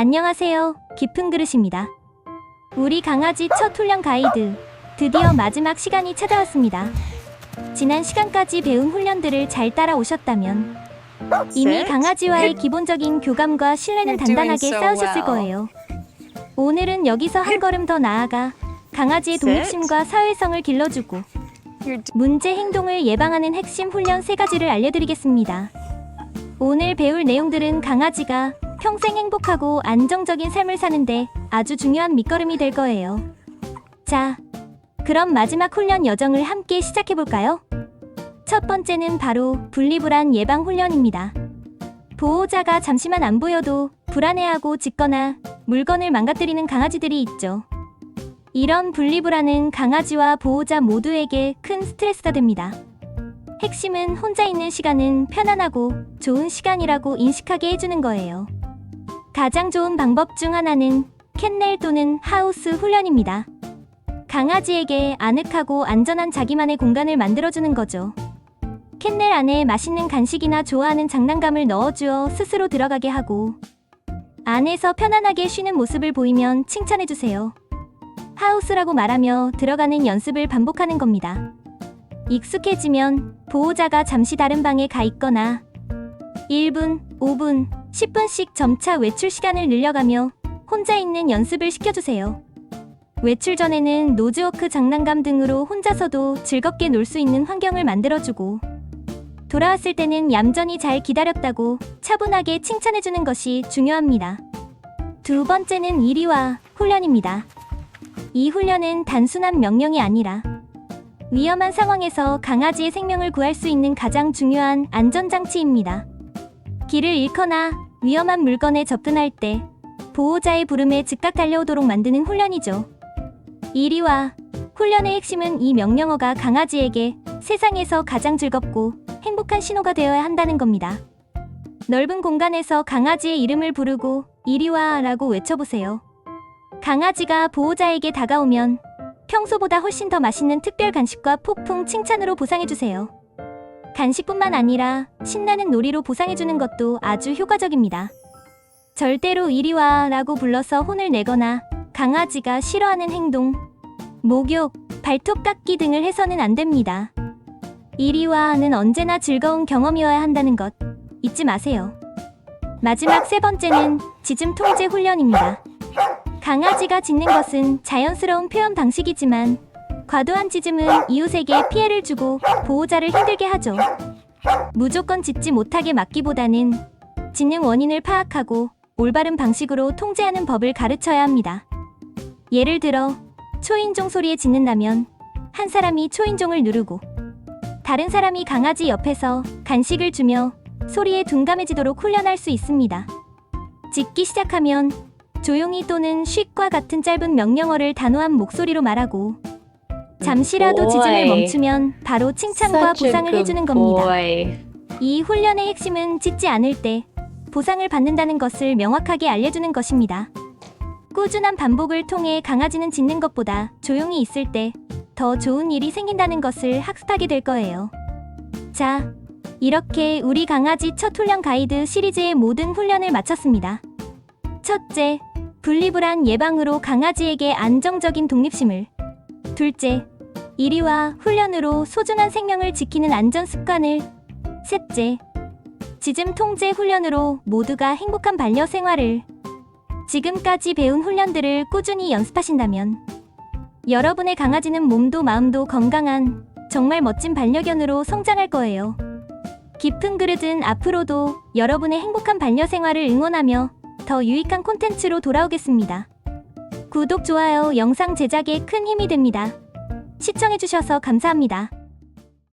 안녕하세요. 깊은 그릇입니다. 우리 강아지 첫 훈련 가이드. 드디어 마지막 시간이 찾아왔습니다. 지난 시간까지 배운 훈련들을 잘 따라오셨다면 이미 강아지와의 기본적인 교감과 신뢰는 단단하게 쌓으셨을. 거예요. 오늘은 여기서 한 걸음 더 나아가 강아지의. 독립심과 사회성을 길러주고 문제 행동을 예방하는 핵심 훈련 세 가지를 알려드리겠습니다. 오늘 배울 내용들은 강아지가 평생 행복하고 안정적인 삶을 사는데 아주 중요한 밑거름이 될 거예요. 자, 그럼 마지막 훈련 여정을 함께 시작해 볼까요? 첫 번째는 바로 분리불안 예방 훈련입니다. 보호자가 잠시만 안 보여도 불안해하고 짖거나 물건을 망가뜨리는 강아지들이 있죠. 이런 분리불안은 강아지와 보호자 모두에게 큰 스트레스가 됩니다. 핵심은 혼자 있는 시간은 편안하고 좋은 시간이라고 인식하게 해주는 거예요. 가장 좋은 방법 중 하나는 캔넬 또는 하우스 훈련입니다. 강아지에게 아늑하고 안전한 자기만의 공간을 만들어주는 거죠. 캔넬 안에 맛있는 간식이나 좋아하는 장난감을 넣어주어 스스로 들어가게 하고 안에서 편안하게 쉬는 모습을 보이면 칭찬해주세요. 하우스라고 말하며 들어가는 연습을 반복하는 겁니다. 익숙해지면 보호자가 잠시 다른 방에 가 있거나 1분, 5분, 10분씩 점차 외출 시간을 늘려가며 혼자 있는 연습을 시켜주세요. 외출 전에는 노즈워크 장난감 등으로 혼자서도 즐겁게 놀 수 있는 환경을 만들어주고 돌아왔을 때는 얌전히 잘 기다렸다고 차분하게 칭찬해주는 것이 중요합니다. 두 번째는 이리와 훈련입니다. 이 훈련은 단순한 명령이 아니라 위험한 상황에서 강아지의 생명을 구할 수 있는 가장 중요한 안전장치입니다. 길을 잃거나 위험한 물건에 접근할 때 보호자의 부름에 즉각 달려오도록 만드는 훈련이죠. 이리 와 훈련의 핵심은 이 명령어가 강아지에게 세상에서 가장 즐겁고 행복한 신호가 되어야 한다는 겁니다. 넓은 공간에서 강아지의 이름을 부르고 이리 와 라고 외쳐보세요. 강아지가 보호자에게 다가오면 평소보다 훨씬 더 맛있는 특별 간식과 폭풍 칭찬으로 보상해주세요. 간식뿐만 아니라 신나는 놀이로 보상해주는 것도 아주 효과적입니다. 절대로 이리 와 라고 불러서 혼을 내거나 강아지가 싫어하는 행동, 목욕, 발톱 깎기 등을 해서는 안 됩니다. 이리 와는 언제나 즐거운 경험이어야 한다는 것 잊지 마세요. 마지막 세 번째는 짖음 통제 훈련입니다. 강아지가 짖는 것은 자연스러운 표현 방식이지만 과도한 짖음은 이웃에게 피해를 주고 보호자를 힘들게 하죠. 무조건 짖지 못하게 막기보다는 짖는 원인을 파악하고 올바른 방식으로 통제하는 법을 가르쳐야 합니다. 예를 들어 초인종 소리에 짖는다면 한 사람이 초인종을 누르고 다른 사람이 강아지 옆에서 간식을 주며 소리에 둔감해지도록 훈련할 수 있습니다. 짖기 시작하면 조용히 또는 쉿과 같은 짧은 명령어를 단호한 목소리로 말하고 잠시라도 짖음을 boy. 멈추면 바로 칭찬과 Such a 보상을 good 해주는 겁니다. boy. 이 훈련의 핵심은 짖지 않을 때 보상을 받는다는 것을 명확하게 알려주는 것입니다. 꾸준한 반복을 통해 강아지는 짖는 것보다 조용히 있을 때 더 좋은 일이 생긴다는 것을 학습하게 될 거예요. 자, 이렇게 우리 강아지 첫 훈련 가이드 시리즈의 모든 훈련을 마쳤습니다. 첫째, 분리불안 예방으로 강아지에게 안정적인 독립심을. 둘째, 이리와 훈련으로 소중한 생명을 지키는 안전 습관을. 셋째, 짖음 통제 훈련으로 모두가 행복한 반려 생활을. 지금까지 배운 훈련들을 꾸준히 연습하신다면 여러분의 강아지는 몸도 마음도 건강한 정말 멋진 반려견으로 성장할 거예요. 깊은 그릇은 앞으로도 여러분의 행복한 반려 생활을 응원하며 더 유익한 콘텐츠로 돌아오겠습니다. 구독, 좋아요, 영상 제작에 큰 힘이 됩니다. 시청해주셔서 감사합니다.